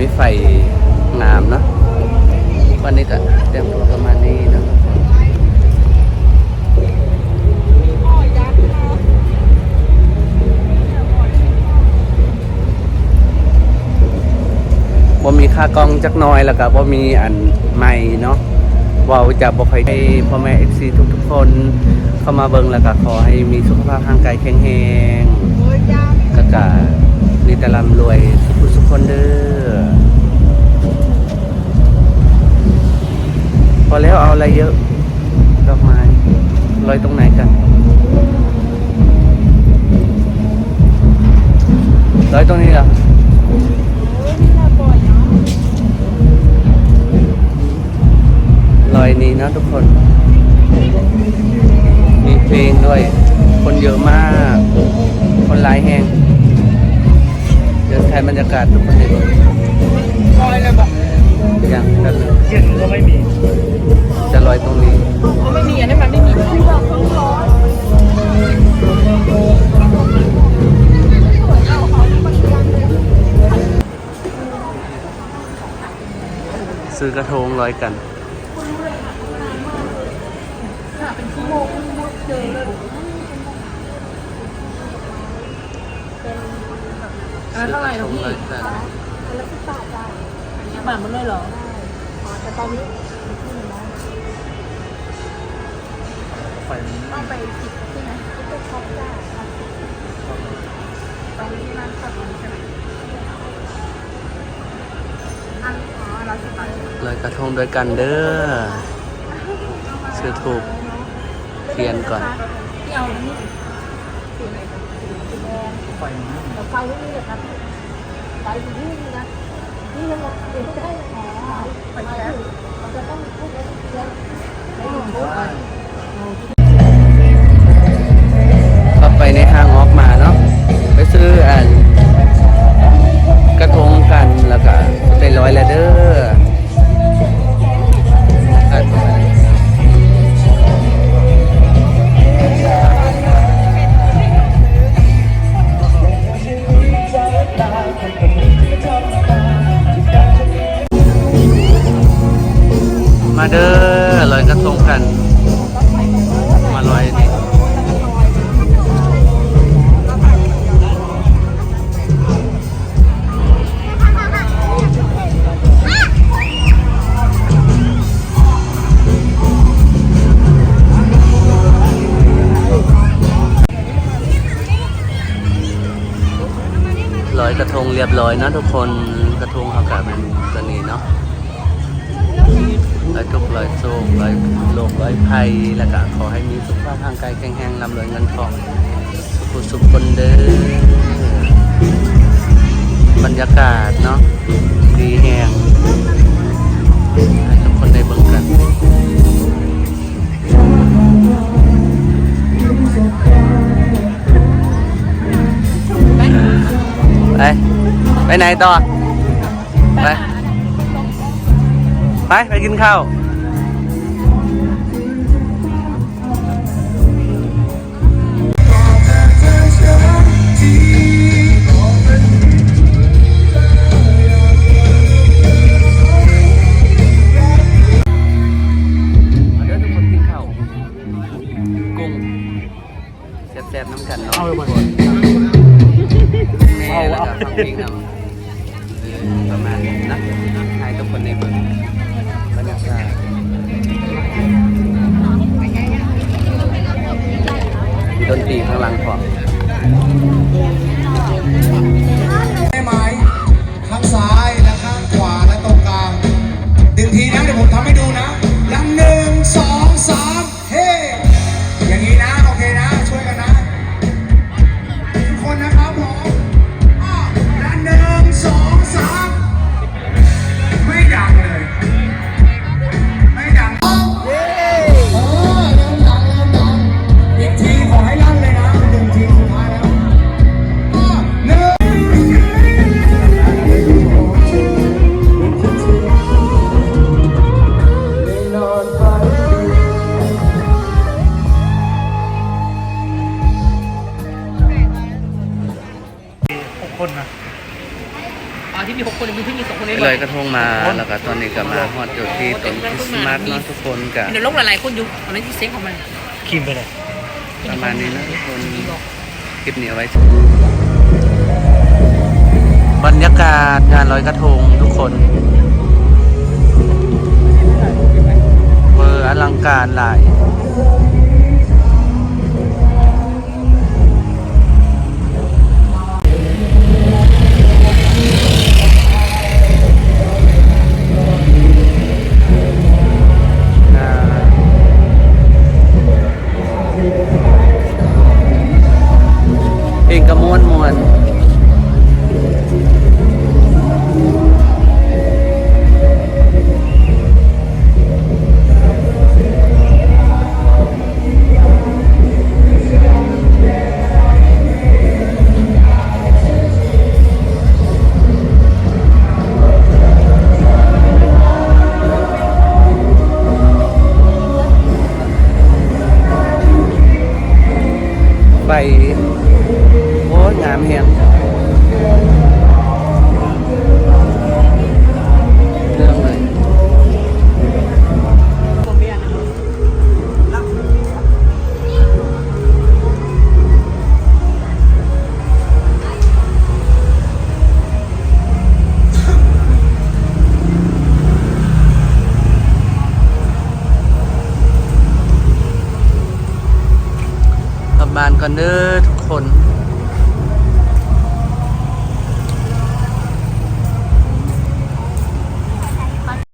มีไฟงามเนาะวันนี้ก็เตรียมตัวประมาณนี้เนาะบ่ามีค่ากล้องจักน้อยแล้วก็บ่ามีอันใหม่เนาะว่าจะบอยให้พ่อแม่ FC ทุกๆคนเข้ามาเบิ่งแล้วก็ขอให้มีสุขภาพร่างกายแข็งแรงแล้วก็ มีแต่ร่ำรวยสุขสุขคนเด้อพอแล้วเอาอะไรเยอะ ดอกไม้ลอยตรงไหนกันลอยตรงนี้เหรอลอยนี้นะทุกคน มีเพลงด้วย คนเยอะมาก คนหลายแหง ถ่ายบรรยากาศทุกคนให้ดูลอยเลยบอกอย่างนั้นเลยเย็นก็ไม่มี จะลอยตรงนี้ไม่มีอันนี้มันไม่มีที่บอกต้องร้อนซื้อกระทงลอยกัน อันนั้นเท่าไหร่นะพี่ลอยกันสิบบาทหมันเลยเหรอแต่ตอนนี้ไฟมันต้องไปจิบใช่ไหมที่เป็นช็อปได้ตอนนี้นั่นตัดมันใช่ไหมอันอ๋อเราสิบบาทลอยกระทงด้วยกันเด้อซื้อถูกเทียนก่อนที่เอานี่สีไหนกันสี แดงไฟมันไม่มีแต่ไฟไม่มีเลยครับไฟอยู่ที่นี่นะนี่ยังเดี๋ยวจะได้อ๋อไปแล้วมันจะต้องพูดแล้วเทียนไม่หนุนด้ว มาเด้อลอยกระทงกัน มาลอยนี่ร้อยกระทงเรียบร้อยนะทุกคนกระทงเขากะเป็นตัวนี้เนาะ ร้อยทุกข์ร้อยโศกร้อยโลกร้อยภัย แล้วก็ขอให้มีสุขภาพร่างกายแข็งแรงร่ำรวยเงินทอง สุขสุขคนเด้อบรรยากาศเนาะดีแหงให้ทุกคนได้เบิ่งกันไปไปไหนต่อไป ไป ไปกินข้าวมาเด้อทุกคนกินข้าวกุ้งแซ่บๆน้ำกันเนาะเอาไปหมดแม่แล้วก็ฟังเพลงเอาเออประมาณนี้นะ ข้างหลังพอ นนะอ๋อที่มีหกคนมีที่มีสองคนเลยลยกระทงมาแล้วก็ตอนนี้ก็มาฮอดจุดที่ต้นคริสต์มาสเนาะทุกคนกับเดี๋ยวลงหลายๆคนอยู่ตอนนี้ที่เซ็งของมันคิมไปเลยประมาณนี้นะทุกคนคลิปนี้เอาไว้บรรยากาศงานลอยกระทงทุกคนเวอร์อลังการหลาย โอ้ยงามแหง บ้านก่อนเด้อทุกคน